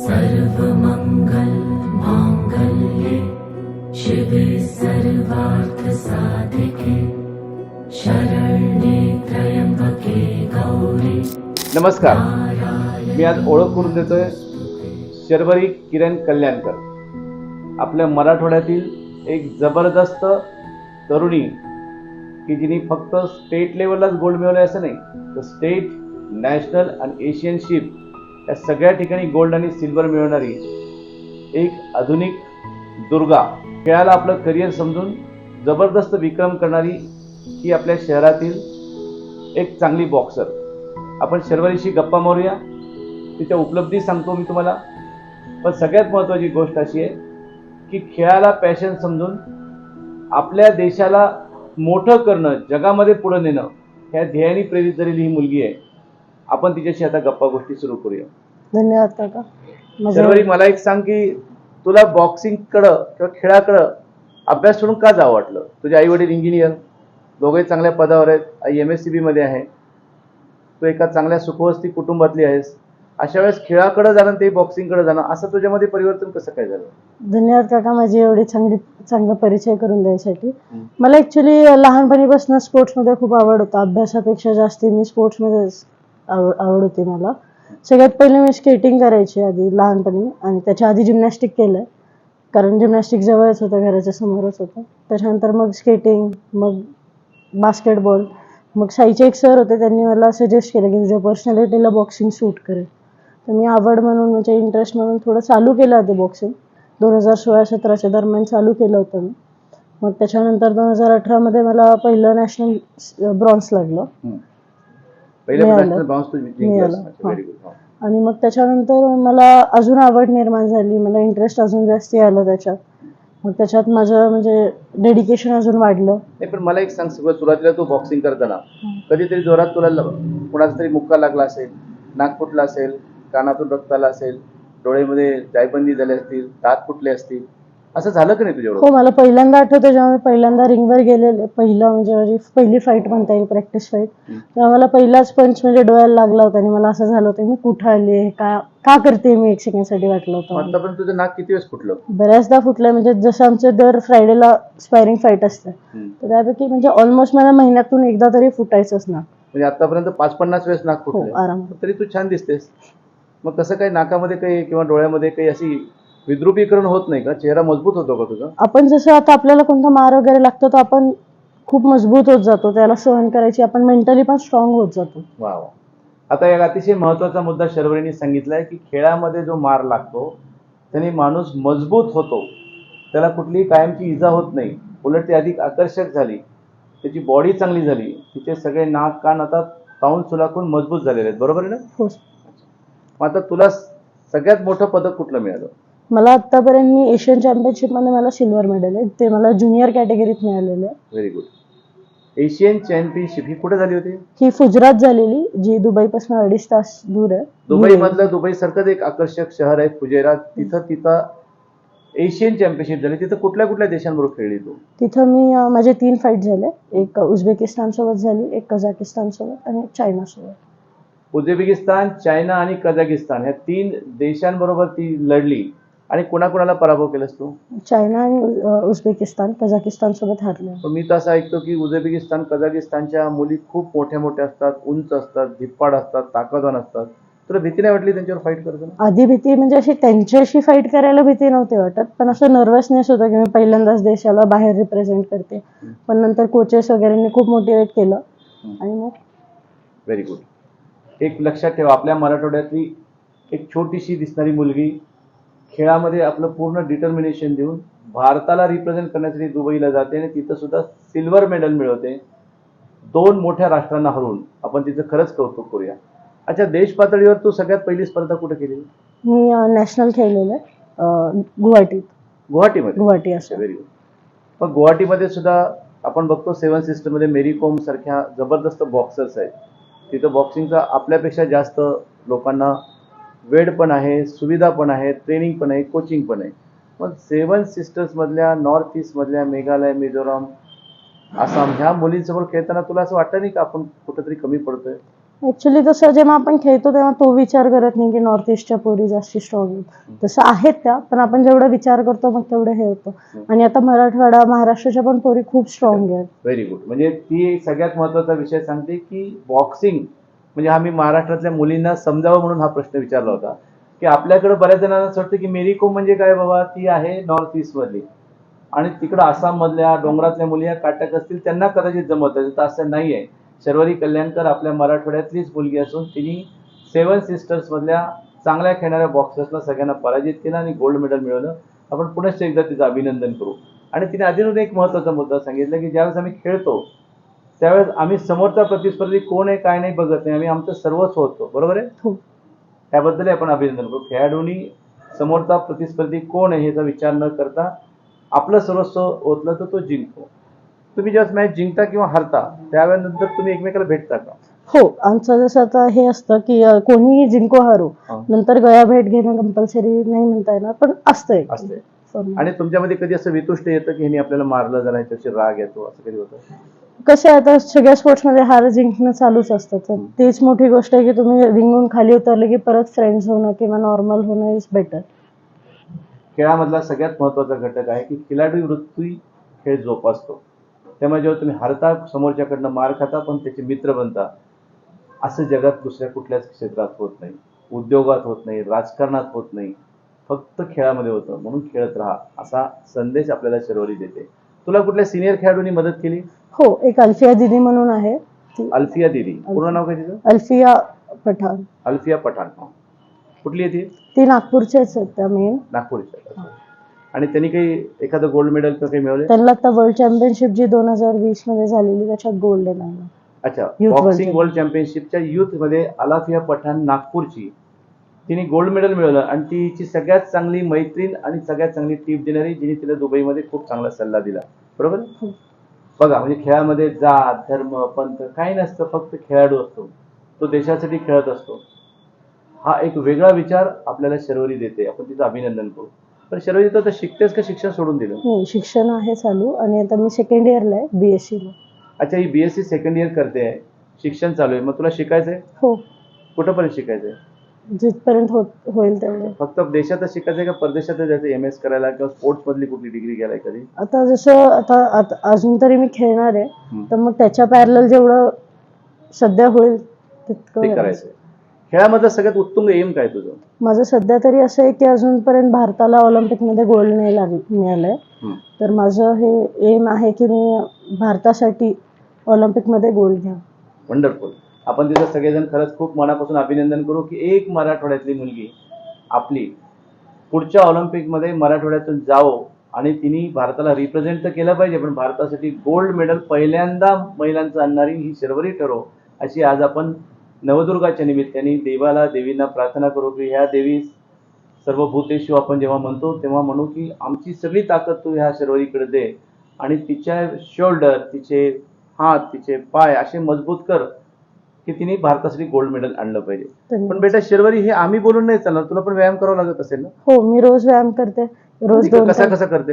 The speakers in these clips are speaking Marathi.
सर्वमङ्गल माङ्गल्ये शिवे सर्वार्थसाधिके शरण्ये त्र्यम्बके गौरी नमस्कार. मी आज ओळख करून देतोय शर्वरी किरण कल्याणकर. आपल्या मराठवाड्यातील एक जबरदस्त तरुणी की जिने फक्त स्टेट लेवललाच गोल्ड मिळवले असं नाही तर स्टेट नॅशनल आणि एशियनशिप या सगळ्या ठिकाणी गोल्ड आणि सिल्वर मिळवणारी एक आधुनिक दुर्गा. खेळाला आपलं करिअर समजून जबरदस्त विक्रम करणारी ही आपल्या शहरातील एक चांगली बॉक्सर आपण शर्वरीशी गप्पा मारूया. तिच्या उपलब्धी सांगतो मी तुम्हाला. पण सगळ्यात महत्त्वाची गोष्ट अशी आहे की खेळाला पॅशन समजून आपल्या देशाला मोठं करणं जगामध्ये पुढं नेणं ह्या ध्येयाने प्रेरित झालेली ही मुलगी आहे. आपण तिच्याशी आता गप्पा गोष्टी सुरू करूया. धन्यवाद काका. मला एक सांग की तुला बॉक्सिंगकडं किंवा खेळाकडं अभ्यास सोडून का जावं वाटलं? तुझे आई वडील इंजिनियर दोघे चांगल्या पदावर आहेत आई एम एस सी बीमध्ये आहे. तू एका चांगल्या सुखवस्ती कुटुंबातली आहेस. अशा वेळेस खेळाकडे जाणं ते बॉक्सिंगकडे जाणं असं तुझ्यामध्ये परिवर्तन कसं काय झालं? धन्यवाद काका माझी एवढी चांगली चांगला परिचय करून द्यायसाठी. मला ॲक्च्युली लहानपणीपासून स्पोर्ट्समध्ये खूप आवड होता. अभ्यासापेक्षा जास्ती मी स्पोर्ट्समध्येच आवड आवड होती मला. सगळ्यात पहिले मी स्केटिंग करायची आधी लहानपणी. आणि त्याच्या आधी जिमनॅस्टिक केलं कारण जिमनॅस्टिक जवळच होतं घराच्या समोरच होतं. त्याच्यानंतर मग स्केटिंग मग बास्केटबॉल मग साईचे एक सर होते त्यांनी मला सजेस्ट केलं की तुझ्या पर्सनॅलिटीला बॉक्सिंग सूट करेल तर मी आवड म्हणून म्हणजे इंटरेस्ट म्हणून थोडं चालू केलं होतं बॉक्सिंग दोन हजार सोळा सतराच्या दरम्यान चालू केलं होतं मी. मग त्याच्यानंतर दोन हजार अठरामध्ये मला पहिलं नॅशनल ब्रॉन्झ लागलं. मिळालं. आणि मग त्याच्यानंतर मला अजून आवड निर्माण झाली. मला इंटरेस्ट अजून जास्ती आलं त्याच्यात. मग त्याच्यात माझं म्हणजे डेडिकेशन अजून वाढलं. नाही पण मला एक सांग सगळं. सुरुवातीला तू बॉक्सिंग करताना कधीतरी जोरात तुला कुणाचा तरी मुक्का लागला असेल नाक फुटला असेल कानातून रक्त आलं असेल डोळेमध्ये जायबंदी झाली असतील दात फुटले असतील असं झालं का नाही हो तुझ्याबरोबर मला पहिल्यांदा आठवतं जेव्हा मी पहिल्यांदा रिंगवर गेलेले पहिलं म्हणजे माझी पहिली फाईट म्हणता येईल प्रॅक्टिस फाईट. तेव्हा मला पहिलाच पंच म्हणजे डोळ्याला लागला होता आणि मला असं झालं होतं मी कुठं आले का का करते मी एक सेकंडसाठी वाटलं होतं. आतापर्यंत तुझं नाक किती वेळेस फुटलं? बऱ्याचदा फुटलं म्हणजे जसं आमचे दर फ्रायडेला स्पायरिंग फाईट असते. तर त्यापैकी म्हणजे ऑलमोस्ट मला महिन्यातून एकदा तरी फुटायचंच ना म्हणजे आतापर्यंत पाच पन्नास वेळेस नाक हो फुटलं आरामात. तरी तू छान दिसतेस. मग कसं काही नाकामध्ये काही किंवा डोळ्यामध्ये काही अशी विद्रुपीकरण होत नाही का? चेहरा मजबूत होतो का तुझा? आपण जसं आता आपल्याला कोणता मार वगैरे लागतो तर आपण खूप मजबूत होत जातो. त्याला सहन करायची आपण मेंटली पण स्ट्रॉंग होत जातो. वा वा. आता एक अतिशय महत्त्वाचा मुद्दा शर्वरीने सांगितलाय की खेळामध्ये जो मार लागतो त्याने माणूस मजबूत होतो. त्याला कुठलीही कायमची इजा होत नाही. उलट ती अधिक आकर्षक झाली. त्याची बॉडी चांगली झाली. तिचे सगळे नाक कान आता ताऊन सुलाखून मजबूत झालेले आहेत. बरोबर आहे ना? हो. मग आता तुला सगळ्यात मोठं पदक कुठलं मिळालं? मला आतापर्यंत मी एशियन चॅम्पियनशिपमध्ये मला सिल्वर मेडल आहे. ते मला ज्युनियर कॅटेगरीत मिळालेलं आहे. व्हेरी गुड एशियन चॅम्पियनशिप ही कुठे झाली होती? ही गुजरात झालेली जी दुबईपासून अडीच तास दूर आहे. दुबई मधलं दुबई सारखंच एक आकर्षक शहर आहे फुजेरा तिथं तिथं एशियन चॅम्पियनशिप झाली. तिथं कुठल्या कुठल्या देशांबरोबर खेळली तू? तिथं मी अं, माझे तीन फाईट झाले. एक उझबेकिस्तान सोबत झाली एक कझाकिस्तान सोबत आणि एक चायना सोबत उझबेकिस्तान चायना आणि कझाकिस्तान ह्या तीन देशांबरोबर ती लढली. आणि कुणाकुणाला पराभव केलास तू? चायना आणि उझबेकिस्तान कझाकिस्तान सोबत हारले. पण मी तर असं ऐकतो की उझबेकिस्तान कझाकिस्तानच्या मुली खूप मोठ्या मोठ्या असतात उंच असतात धिप्पाड असतात ताकदवान असतात. तुला भीती नाही वाटली त्यांच्यावर फाईट करताना आधी भीती म्हणजे अशी त्यांच्याशी फाईट करायला भीती नव्हती वाटत पण असं नर्वसनेस होतं की मी पहिल्यांदाच देशाला बाहेर रिप्रेझेंट करते. पण नंतर कोचेस वगैरेंनी खूप मोटिवेट केलं आणि मग व्हेरी गुड एक लक्षात ठेवा आपल्या मराठवाड्यातली एक छोटीशी दिसणारी मुलगी खेळामध्ये आपलं पूर्ण डिटर्मिनेशन देऊन भारताला रिप्रेझेंट करण्यासाठी दुबईला जाते आणि तिथं सुद्धा सिल्वर मेडल मिळवते. दोन मोठ्या राष्ट्रांना हरवून आपण तिचं खरंच कौतुक करूया. अच्छा देश पातळीवर तू सगळ्यात पहिली स्पर्धा कुठे केली मी नॅशनल खेळलेलं गुवाहाटीत. गुवाहाटीमध्ये? गुवाहाटी असं. व्हेरी गुड मग गुवाहाटीमध्ये सुद्धा आपण बघतो सेवन सिस्टममध्ये मेरी कोम सारख्या जबरदस्त बॉक्सर्स आहेत. तिथं बॉक्सिंगचा आपल्यापेक्षा जास्त लोकांना वेळ पण आहे सुविधा पण आहे ट्रेनिंग पण आहे कोचिंग पण आहे. मग सेवन सिस्टर्समधल्या नॉर्थ ईस्टमधल्या मेघालय मिझोराम आसाम ह्या मुलींसमोर खेळताना तुला असं वाटतं नाही का आपण कुठंतरी कमी पडतोय? ऍक्च्युली कसं जेव्हा आपण खेळतो तेव्हा तो विचार करत नाही की नॉर्थ ईस्टच्या पोरी जास्त स्ट्रॉंग आहेत. तसं आहेत त्या पण आपण जेवढं विचार करतो मग तेवढं हे होतं. आणि आता मराठवाडा महाराष्ट्राच्या पण पोरी खूप स्ट्रॉंग आहेत. व्हेरी गुड म्हणजे ती सगळ्यात महत्त्वाचा विषय सांगते की बॉक्सिंग म्हणजे आम्ही महाराष्ट्रातल्या मुलींना समजावं म्हणून हा प्रश्न विचारला होता. की आपल्याकडे बऱ्याच जणांना असं वाटतं की मेरी कोम म्हणजे काय बाबा? ती आहे नॉर्थ ईस्टमधली आणि तिकडं आसाममधल्या डोंगरातल्या मुली या काटक असतील त्यांना कदाचित जमत असेल. तर असं नाही आहे शर्वरी कल्याणकर आपल्या मराठवाड्यातलीच मुलगी असून तिने सेवन सिस्टर्समधल्या चांगल्या खेळणाऱ्या बॉक्सर्सला सगळ्यांना पराजित केलं आणि गोल्ड मेडल मिळवलं. आपण पुनश्च एकदा तिचं अभिनंदन करू. आणि तिने अजून एक महत्त्वाचा मुद्दा सांगितला की ज्यावेळेस आम्ही खेळतो त्यावेळेस आम्ही समोरचा प्रतिस्पर्धी कोण आहे काय नाही बघत नाही. आम्ही आमचं सर्वस्व होतो. बरोबर आहे? हो. त्याबद्दल आपण अभिनंदन करू. खेळाडूंनी समोरचा प्रतिस्पर्धी कोण आहे याचा विचार न करता आपलं सर्वस्व ओतलं तर तो जिंकतो. तुम्ही जेव्हा मॅच जिंकता किंवा हरता त्यावेळेनंतर तुम्ही एकमेकाला भेटता का? हो. आमचं जसं आता हे असतं की कोणीही जिंको हारो. हा. नंतर गळा भेट घेणं कंपल्सरी नाही म्हणता येणार पण असतंय. असते आणि तुमच्यामध्ये कधी असं वितुष्ट येतं की ह्यानी आपल्याला मारलं जरा ह्याच्याशी राग येतो असं कधी होतं? कसं आहे आता सगळ्या स्पोर्ट्समध्ये हार जिंकणं चालूच असतं. तर तीच मोठी गोष्ट आहे की तुम्ही रिंगून खाली उतरले की परत फ्रेंड्स होणं किंवा नॉर्मल होणं इज बेटर खेळामधला सगळ्यात महत्त्वाचा घटक आहे की खिलाडी वृत्ती खेळ जोपासतो. त्यामुळे जेव्हा तुम्ही हरता समोरच्याकडनं मार खाता पण त्याचे मित्र बनता असं जगात दुसऱ्या कुठल्याच क्षेत्रात होत नाही. उद्योगात होत नाही राजकारणात होत नाही. फक्त खेळामध्ये होतं म्हणून खेळत राहा असा संदेश आपल्याला शर्वरी देते. तुला कुठल्या सिनियर खेळाडूंनी मदत केली? हो एक अल्फिया दिदी म्हणून आहे ती. अल्फिया दिदी. पूर्ण नाव काय तिचं? अल्फिया पठाण. अल्फिया पठाण कुठली आहे ती? ती नागपूरचेच आहेत त्या मेन नागपूरच्या आणि त्यांनी काही एखादं गोल्ड मेडल किंवा काही मिळवले त्यांना आता वर्ल्ड चॅम्पियनशिप जी दोन हजार वीसमध्ये झालेली त्याच्यात गोल्ड आहे अच्छा बॉक्सिंग वर्ल्ड चॅम्पियनशिपच्या युथमध्ये अलाफिया पठाण नागपूरची. तिने गोल्ड मेडल मिळवलं आणि तिची सगळ्यात चांगली मैत्रीण आणि सगळ्यात चांगली टीप देणारी जिने तिला दुबईमध्ये खूप चांगला सल्ला दिला. बरोबर? हो. बघा म्हणजे खेळामध्ये जात धर्म पंथ काही नसतं फक्त खेळाडू असतो. तो देशासाठी खेळत असतो. हा एक वेगळा विचार आपल्याला शर्वरी देते. आपण तिचं अभिनंदन करू. पण शर्वरी तर शिकतेस का शिक्षण सोडून दिलं? नाही शिक्षण आहे चालू. आणि आता मी सेकंड इयरला आहे बीएससी अच्छा ही बीएससी सेकंड इयर करते. शिक्षण चालू आहे. मग तुला शिकायचंय? हो. कुठंपर्यंत शिकायचंय? जिथपर्यंत होत होईल तेवढे. फक्त देशातच शिकायचंय का परदेशातच जायचं एम एस करायला किंवा स्पोर्ट्स मधली कुठली डिग्री घ्यायला कधी? आता जसं आता आता अजून तरी मी खेळणार आहे. तर मग त्याच्या पॅरल जेवढं सध्या होईल तितकं करायचं. खेळामधलं सगळ्यात उत्तुंग एम काय तुझं? माझं सध्या तरी असं आहे की अजूनपर्यंत भारताला ऑलिम्पिकमध्ये गोल्ड नाही लाग मिळालंय. हम्म. तर माझं हे एम आहे की मी भारतासाठी ऑलिम्पिकमध्ये गोल्ड घ्या वंडरफुल आपण तिथं सगळेजण खरंच खूप मनापासून अभिनंदन करू की एक मराठवाड्यातली मुलगी आपली पुढच्या ऑलिम्पिकमध्ये मराठवाड्यातून जावो आणि तिने भारताला रिप्रेझेंट तर केलं पाहिजे पण भारतासाठी गोल्ड मेडल पहिल्यांदा महिलांचं आणणारी ही शर्वरी ठरो अशी आज आपण नवदुर्गाच्या निमित्ताने देवाला देवींना प्रार्थना करू की ह्या देवी सर्व भूतेशू आपण जेव्हा म्हणतो तेव्हा म्हणू की आमची सगळी ताकद तू ह्या शर्वरीकडे दे आणि तिच्या शोल्डर तिचे हात तिचे पाय असे मजबूत कर. की तिने भारतासाठी गोल्ड मेडल आणलं पाहिजे. पण बेटा शर्वरी हे आम्ही बोलून नाही चालणार. तुला पण व्यायाम करावा लागत असेल ना? हो मी रोज व्यायाम करते. रोज दोन कसा कसा करते?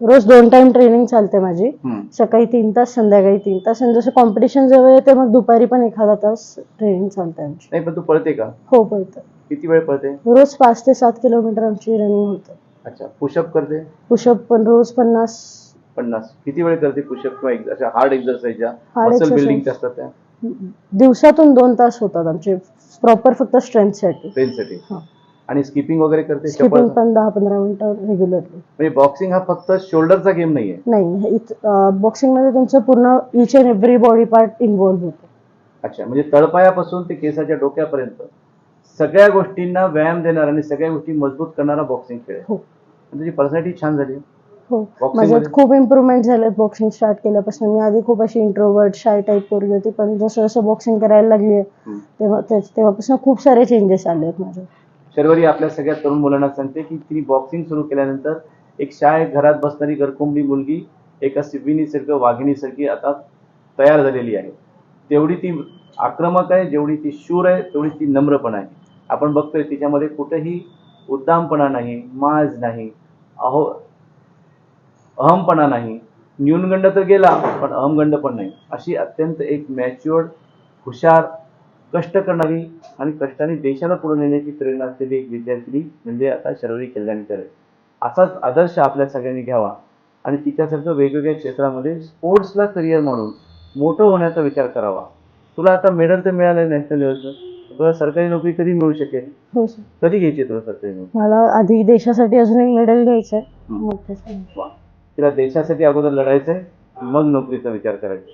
रोज दोन टाइम ट्रेनिंग चालते माझी. सकाळी तीन तास संध्याकाळी तीन तास. आणि जसं कॉम्पिटिशन जवळ येते मग दुपारी पण एखादा तास ट्रेनिंग चालते आमची. नाही पण तू पळते का? हो पळतं. किती वेळ पळते? रोज पाच ते सात किलोमीटर आमची रनिंग होते. अच्छा पुशअप करते? पुशअप पण रोज पन्नास. पन्नास. किती वेळ करते पुशअप किंवा हार्ड मसल exercise. बिल्डिंगच्या असतात त्या? दिवसातून दोन तास होतात आमचे. प्रॉपर फक्त स्ट्रेंथसाठी हा. आणि स्किपिंग वगैरे करते स्किपिंग पण दहा पंधरा मिनिटं रेग्युलरली म्हणजे बॉक्सिंग हा फक्त शोल्डरचा गेम नाहीये? नाही बॉक्सिंगमध्ये तुमचं पूर्ण each and every body part involve होतो. अच्छा. म्हणजे तळपायापासून ते केसाच्या डोक्यापर्यंत सगळ्या गोष्टींना व्यायाम देणारा आणि सगळ्या गोष्टी मजबूत करणारा बॉक्सिंग खेळ आहे. हो. आणि तुझी पर्सनॅलिटी छान झाली. हो. माझ्यात? खूप इम्प्रुव्हमेंट झालेत बॉक्सिंग स्टार्ट केल्यापासून. मी आधी खूप अशी इंट्रोवर्ट शाय टाईप पोरगी होती पण जसं जसं बॉक्सिंग करायला लागली. तेव्हा ते- तेव्हापासून खूप सारे चेंजेस आले आहेत माझे शर्वरी आपल्या सगळ्या तरुण मुलांना सांगते की तिने बॉक्सिंग सुरू केल्यानंतर एक शाळेत घरात बसणारी गरकुंबी मुलगी एका सिद्धिनीसारखं वाघिणीसारखी आता तयार झालेली आहे. तेवढी ती आक्रमक आहे जेवढी ती शूर आहे तेवढी ती नम्र पण आहे. आपण बघतोय तिच्यामध्ये कुठेही उद्दामपणा नाही माज नाही. अहो अहमपणा नाही. न्यूनगंड तर गेला पण अहमगंड पण नाही. अशी अत्यंत एक मॅच्युअर्ड हुशार कष्ट करणारी आणि कष्टाने देशाला पुढे नेण्याची प्रेरणा असलेली एक विद्यार्थी म्हणजे आता शर्वरी कल्याणकर आहे. असाच आदर्श आपल्या सगळ्यांनी घ्यावा आणि तिच्यासारखं वेगवेगळ्या क्षेत्रामध्ये स्पोर्ट्सला करिअर म्हणून मोठं होण्याचा विचार करावा. तुला आता मेडल तर मिळालं नॅशनल लेवलचं तुला सरकारी नोकरी कधी मिळू शकेल? हो सर कधी घ्यायची तुला सरकारी नोकरी? मला आधी देशासाठी अजून एक मेडल घ्यायचं आहे. तिला देशासाठी अगोदर लढायचं आहे मग नोकरीचा विचार करायचा.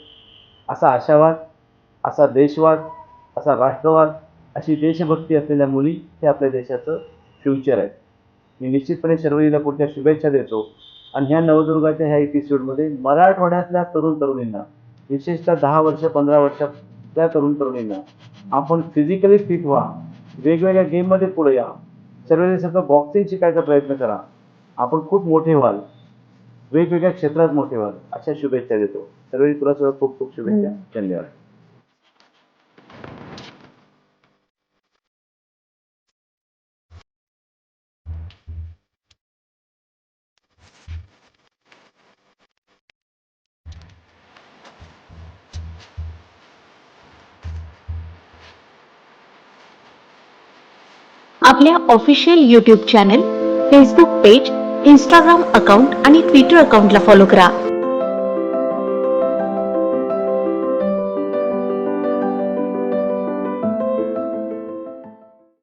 असा आशावाद असा देशवाद असा राष्ट्रवाद अशी देशभक्ती असलेल्या मुली हे आपल्या देशाचं फ्युचर आहे मी निश्चितपणे शर्वरीला पुढच्या शुभेच्छा देतो. आणि ह्या नवदुर्गाच्या ह्या एपिसोडमध्ये मराठवाड्यातल्या तरुण तरुणींना विशेषतः दहा वर्ष पंधरा वर्षातल्या तरुण तरुणींना आपण फिजिकली फिट व्हा वेगवेगळ्या गेममध्ये पुढे या शर्वरीसारखं बॉक्सिंग शिकायचा प्रयत्न करा. आपण खूप मोठे व्हाल. वेगवेगळ्या क्षेत्रात मोठे व्हाल अशा शुभेच्छा देतो. सर्व तुला सुद्धा खूप खूप शुभेच्छा. धन्यवाद. आपल्या official YouTube channel Facebook page Instagram account आणि ट्विटर अकाउंटला फॉलो करा.